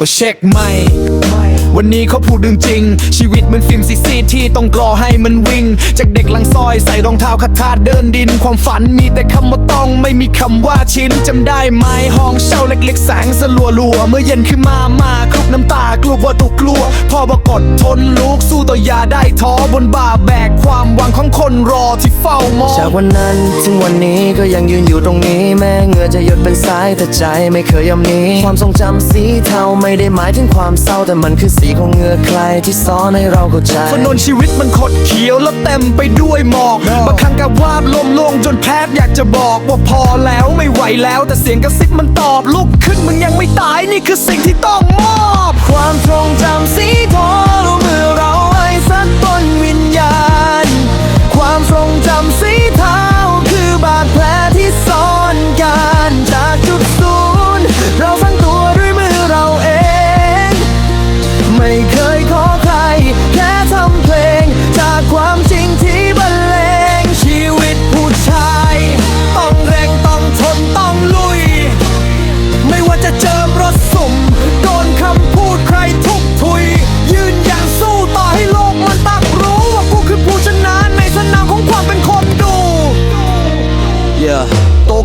ก็เช็คไม่ วันนี้เขาพูดเรื่องจริง ชีวิตเหมือนฟิล์มซีซีที่ต้องกรอให้มันวิ่ง จากเด็กหลังซอยใส่รองเท้าคาทาเดินดิน ความฝันมีแต่คำว่าต้องไม่มีคำว่าชิ้นจำได้ไหมห้องเช่าเล็กๆแสงสลัวลัวๆเมื่อเย็นขึ้นมามาคลุกน้ำตากลัวว่าตุกกลัวพ่อบอกดทนลูกสู้ต่อยาได้ท้อบนบ่าแบกความหวังของคนรอที่เฝ้ามองจากวันนั้นถึงวันนี้ก็ยังยืนอยู่ตรงนี้ แม้เหงื่อจะหยดเป็นสายแต่ใจไม่เคยยอมนี้ ความทรงจำสีเทาไม่ได้หมายถึงความเศร้าแต่มันคือสีของเหงื่อใครที่ซ้อนให้เราเข้าใจถนนชีวิตมันคดเขียวแล้วเต็มไปด้วยหมอกบางครั้งกับวาบลมลงจนแพทย์อยากจะบอกว่าพอแล้วไม่ไหวแล้ว แต่เสียงกระซิบมันตอบลุกขึ้นมึงยังไม่ตายนี่คือสิ่งที่ต้องมอบ ความทรงจำสี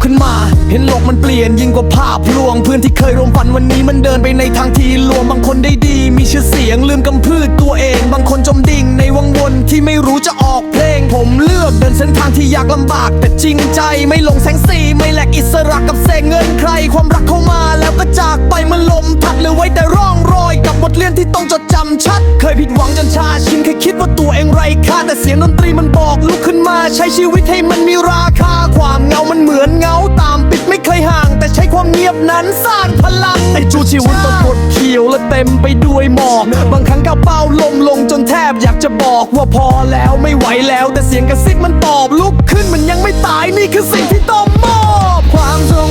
ขึ้นมา เห็นโลกมันเปลี่ยนยิ่งกว่าภาพลวง เพื่อนที่เคยร่วมฝันวันนี้มันเดินไปในทางที่ลวงบางคนได้ดี มีชื่อเสียงลืมกำพืชตัวเอง บางคนจมดิ่งในวังวนที่ไม่รู้จะออกเพลง ผมเลือกเดินเส้นทางที่ยากลำบาก แต่จริงใจไม่หลงแสงสีไม่แหลกอิสระกับแสงเงินใคร ความรักเข้ามาแล้วก็จากไปมันลมพัดเหลือไว้แต่รอบ เรียนที่ต้องจดจำชัด เคยผิดหวังจนชาชินเคยคิดว่าตัวเองไร้ค่า แต่เสียงดนตรีมันบอกลุกขึ้นมา ใช้ชีวิตให้มันมีราคา ความเงามันเหมือนเงาตามปิดไม่เคยห่าง แต่ใช้ความเงียบนั้นสร้างพลังไอ้จูชีวิตต้องกดเขียวและเต็มไปด้วยหมอกบางครั้งก้าวเป้าลมลงจนแทบอยากจะบอกว่าพอแล้วไม่ไหวแล้ว แต่เสียงกระซิบมันตอบลุกขึ้นมันยังไม่ตายนี่คือสิ่งที่ต้องมอบความทรง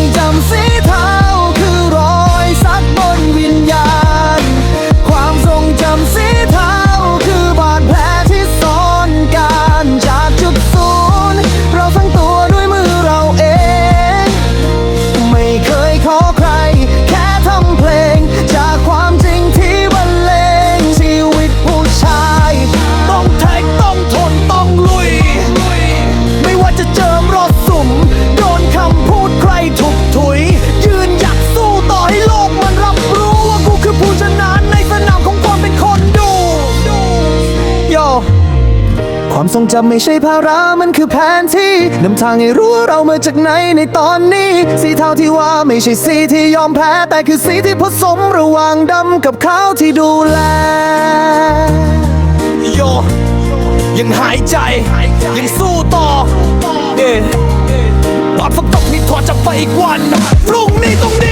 ทรงจำไม่ใช่ภาระมันคือแผนที่นำทางให้รู้ว่าเรามาจากไหนในตอนนี้ สีเทาที่ว่าไม่ใช่สีที่ยอมแพ้ แต่คือสีที่ผสมระหว่างดำกับขาวที่ดูแลโยยังหายใจ ยังสู้ต่อเอ๊ะตอนฝนตกนี่ถอดจะไปอีกวันพรุ่งนี้ต้องดี